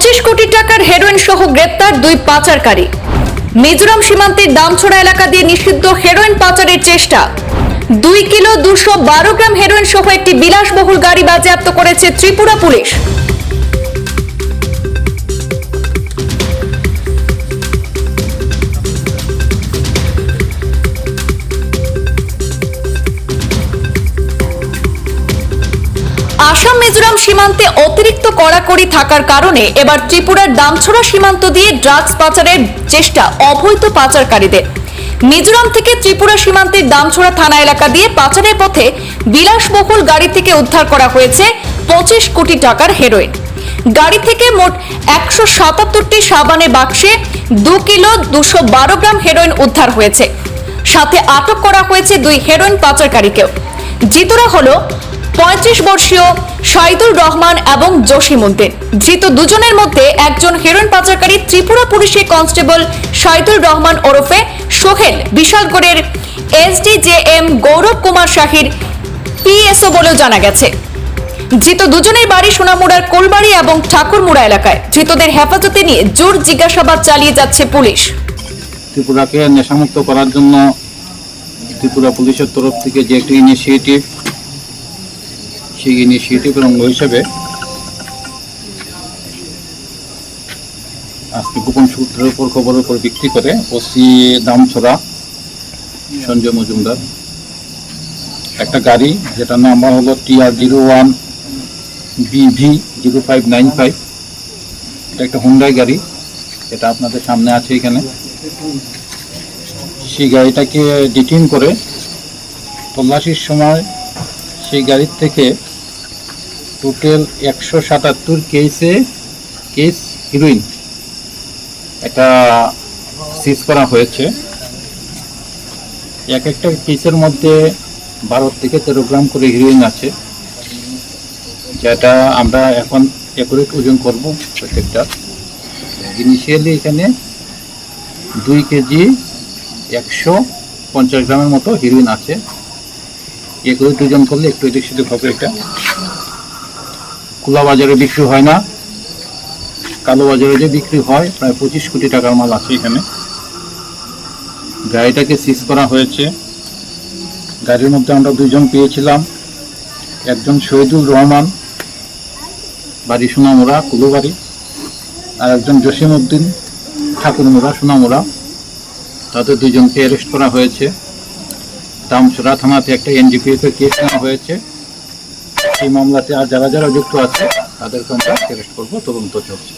পঁচিশ কোটি টাকার হেরোইন সহ গ্রেপ্তার দুই পাচারকারী। মিজোরাম সীমান্তের দামছোড়া এলাকা দিয়ে নিষিদ্ধ হেরোইন পাচারের চেষ্টা। দুই কিলো দুশো বারো গ্রাম হেরোইন সহ একটি বিলাসবহুল গাড়ি বাজেয়াপ্ত করেছে ত্রিপুরা পুলিশ। মিজোরাম সীমান্তে অতিরিক্ত কড়াকড়ি থাকার কারণে এবার ত্রিপুরার দামছড়া সীমান্ত দিয়ে ড্রাগস পাচারের চেষ্টা অবৈধ পাচারকারীদের। মিজোরাম থেকে ত্রিপুরা সীমান্তের দামছড়া থানা এলাকা দিয়ে পাচারের পথে বিলাসবহুল গাড়ি থেকে উদ্ধার করা হয়েছে পঁচিশ কোটি টাকার হেরোইন। গাড়ি থেকে মোট একশো সাতাত্তরটি সাবানের বাক্সে দু কিলো দুশো বারো গ্রাম হেরোইন উদ্ধার হয়েছে। সাথে আটক করা হয়েছে দুই হেরোইন পাচারকারীকেও। জিতরা হলো পঁয়ত্রিশ বর্ষীয় শাহিদুর রহমান এবং জসিমুদ্দিন ধৃত দুজনের মধ্যে একজন হেরোইন পাচারকারী ত্রিপুরা পুলিশের কনস্টেবল শাহিদুর রহমান ওরফে সোহেল বিশালগড়ের এসডিজেএম গৌরব কুমার শাহির পিএসও বলেও জানা গেছে। ধৃত দুজনের বাড়ি সোনামুড়ার কোলবাড়ি এবং ঠাকুরমুড়া এলাকায়। ধৃতদের হেফাজতে নিয়ে জোর জিজ্ঞাসাবাদ চালিয়ে যাচ্ছে পুলিশ। ত্রিপুরাকে নেশামুক্ত করার জন্য ত্রিপুরা পুলিশের তরফ থেকে যে একটি ইনিশিয়েটিভ সেই ইনিশিয়েটিভের অঙ্গ হিসেবে আজকে গোপন সূত্রের উপর খবরের উপর ভিত্তি করে ওসি দামছড়া, সঞ্জয় মজুমদার, একটা গাড়ি যেটার নাম্বার হলো TR zero one BV zero five nine five. এটা একটা হুন্ডাই গাড়ি, এটা আপনাদের সামনে আছে এখানে। সেই গাড়িটাকে ডিটেইন করে তল্লাশির সময় সেই গাড়ির থেকে টোটাল একশো সাতাত্তর কেসে কেস হিরোইন এটা সিজ করা হয়েছে। এক একটা কেসের মধ্যে বারো থেকে তেরো গ্রাম করে হিরোইন আছে। যেটা আমরা এখন অ্যাকুরেট ওজন করব প্রত্যেকটা। ইনিশিয়ালি এখানে দুই কেজি একশো পঞ্চাশ গ্রামের মতো হিরোইন আছে। এগুলো দুজন করলে একটু এদিক সেদিক হবে এটা। খোলা বাজারে বিক্রি হয় না। কালো বাজারে যে বিক্রি হয়, প্রায় পঁচিশ কোটি টাকার মাল আছে এখানে। গাড়িটাকে সিজ করা হয়েছে। গাড়ির মধ্যে আমরা দুজন পেয়েছিলাম। একজন শহীদুল রহমান, বাড়ি সোনামুড়া, কুলুবাড়ি। আর একজন জসিম উদ্দিন ঠাকুরমুড়া, সোনামুড়া। তাদের দুজনকে অ্যারেস্ট করা হয়েছে। দামছড়া থানাতে একটা এনডিপিএস এর কেস নেওয়া হয়েছে। এই মামলাতে আর যারা যারা যুক্ত আছে তাদেরকে আমরা অ্যারেস্ট করব তদন্ত চলছে।